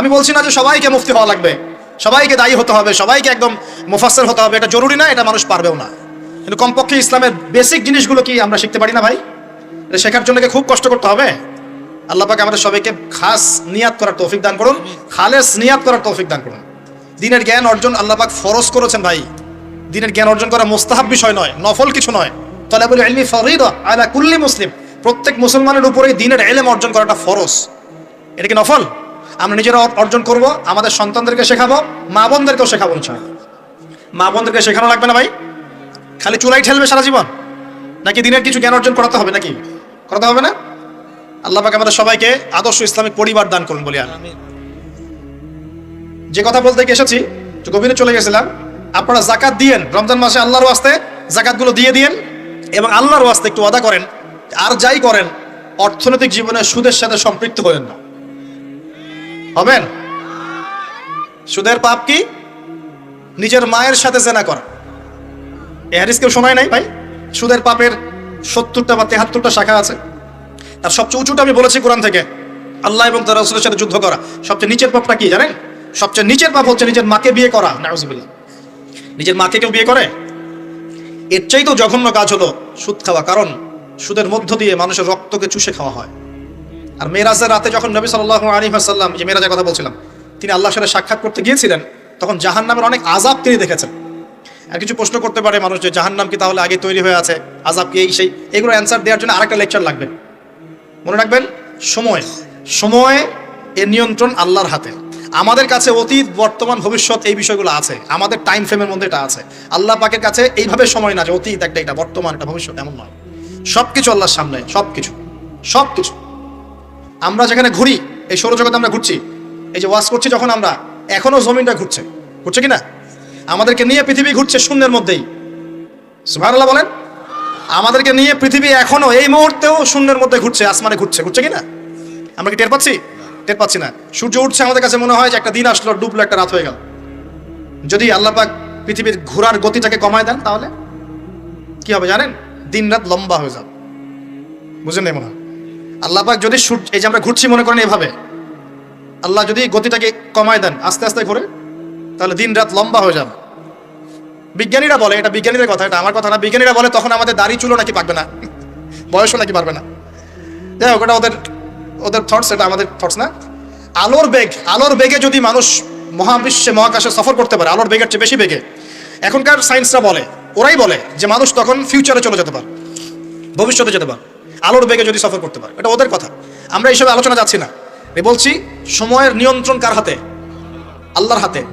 আমি বলছি না যে সবাইকে মুফতি হওয়া লাগবে। সবাইকে দায়ী হতে হবে, সবাইকে একদম মুফাসসির হতে হবে। এটা জরুরি না, এটা মানুষ পারবেও না। কিন্তু কমপক্ষে ইসলামের বেসিক জিনিসগুলো কি আমরা শিখতে পারি না ভাই? এটা শেখার জন্য খুব কষ্ট করতে হবে? আল্লাহ পাক আমাদের সবাইকে খাস নিয়াত করার তৌফিক দান করুন, খালেস নিয়াত করার তৌফিক দান করুন। দিনের জ্ঞান অর্জন আল্লাহ পাক ফরজ করেছেন ভাই। দিনের জ্ঞান অর্জন করা মোস্তাহাব বিষয় নয়, নফল কিছু নয়। তলাবুল আলা কুল্লি মুসলিম। প্রত্যেক মুসলমানের উপরেই দিনের এলেম অর্জন করাটা ফরজ। এটা কি নফল? আমরা নিজেরা অর্জন করব, আমাদের সন্তানদেরকে শেখাবো, মা বোনদেরকেও শেখাবো মা বোনদেরকে শেখানো লাগবে না ভাই? খালি চুলাই ঠেলবে সারা জীবন? নাকি দিনের কিছু জ্ঞান অর্জন করাতে হবে নাকি? করাতে হবে না? আল্লাহ পাক আমাদের সবাইকে আদর্শ ইসলামিক পরিবার দান করুন বলি আমি যে কথা বলতে এসেছি, যে গভীরে চলে গেছিলাম, আপনারা জাকাত দিয়েন, রমজান মাসে আল্লাহর ওয়াস্তে জাকাতগুলো দিয়ে দিয়েন এবং আল্লাহর ওয়াস্তে একটু আদা করেন, আর যাই করেন, অর্থনৈতিক জীবনে সুদের সাথে সম্পৃক্ত হবেন না। হবেন? সুদের পাপ কি? নিজের মায়ের সাথে জেনা করা। এ হাদিস কেউ শোনায় নাই ভাই? সুদের পাপের সত্তরটা বা তেহাত্তরটা শাখা আছে। তার সবচেয়ে উঁচুটা আমি বলেছি কোরআন থেকে। আল্লাহ এবং তার রাসূলের সাথে যুদ্ধ করা। সবচেয়ে নিচের পাপটা কি জানেন? সবচেয়ে নিচের পাপ হচ্ছে নিজের মাকে বিয়ে করা। নাউজুবিল্লাহ। নিজের মাকে কেউ বিয়ে করে? এর চাইতেও জঘন্য কাজ হলো সুদ খাওয়া। কারণ সুদের মধ্য দিয়ে মানুষের রক্তকে চুষে খাওয়া হয়। আর মেরাজের রাতে যখন নবী সাল্লাহ আলী আসাল্লাম যে মেরাজের কথা বলছিলাম, তিনি আল্লাহর সাথে সাক্ষাৎ করতে গিয়েছিলেন, তখন জাহান নামের অনেক আজাব তিনি দেখেছেন। আর কিছু প্রশ্ন করতে পারে মানুষ যে জাহান্নাম কি তাহলে আগে তৈরি হয়ে আছে আজাব কি এই সেই, এগুলো অ্যান্সার দেওয়ার জন্য আরেকটা লেকচার লাগবে। মনে রাখবেন, সময় সময় এর নিয়ন্ত্রণ আল্লাহর হাতে। আমাদের কাছে অতীত, বর্তমান, ভবিষ্যৎ এই বিষয়গুলো আছে, আমাদের টাইম ফ্রেমের মধ্যে এটা আছে। আল্লাহ পাকের কাছে এইভাবে সময় না যে অতীত একটা এটা, বর্তমান এটা ভবিষ্যৎ, এমন নয়। সব কিছু আল্লাহর সামনে সব কিছু সব কিছু আমরা যেখানে ঘুরি, এই সৌরজগতে আমরা ঘুরছি। এই যে ওয়াশ করছি যখন আমরা, এখনও জমিনটা ঘুরছে। ঘুরছে কি না আমাদেরকে নিয়ে পৃথিবী ঘুরছে শূন্যের মধ্যেই। সুবহানাল্লাহ বলেন? আমাদেরকে নিয়ে পৃথিবী এখনও এই মুহূর্তেও শূন্যের মধ্যে ঘুরছে, আসমানে ঘুরছে। ঘুরছে কি না আমরা কি টের পাচ্ছি? টের পাচ্ছি না। সূর্য উঠছে, আমাদের কাছে মনে হয় যে একটা দিন আসলো, ডুবলো একটা রাত হয়ে গেল। যদি আল্লাহ পাক পৃথিবীর ঘোরার গতিটাকে কমায় দেন তাহলে? কি হবে জানেন? দিন রাত লম্বা হয়ে যাবে। বুঝেন নাই মনে হয়? আল্লাহ পাক যদি সূর্য এই যে আমরা ঘুরছি মনে করেন এভাবে, আল্লাহ যদি গতিটাকে কমায় দেন আস্তে আস্তে ঘুরে, তাহলে দিন রাত লম্বা হয়ে যাবে। বিজ্ঞানীরা বলে, এটা বিজ্ঞানীদের কথা, এটা আমার কথা না, বিজ্ঞানীরা বলে তখন আমাদের দাড়ি চুলো নাকি পাকবে না, বয়সও নাকি পারবে না। যাই হোক, ওটা ওদের ওদের থটস এটা আমাদের থটস না। আলোর বেগ, আলোর বেগে যদি মানুষ মহাবিশ্বে, মহাকাশে সফর করতে পারে, আলোর বেগের চেয়ে বেশি বেগে। এখনকার সায়েন্সরা বলে, ওরাই বলে যে মানুষ তখন ফিউচারে চলে যেতে পারে, ভবিষ্যতে যেতে পারে। আলোর বেগে যদি সফর করতে পারে। এটা ওদের কথা। আমরা এইসব আলোচনা যাচ্ছি না। বলছি, সময়ের নিয়ন্ত্রণ কার হাতে? আল্লাহর হাতে।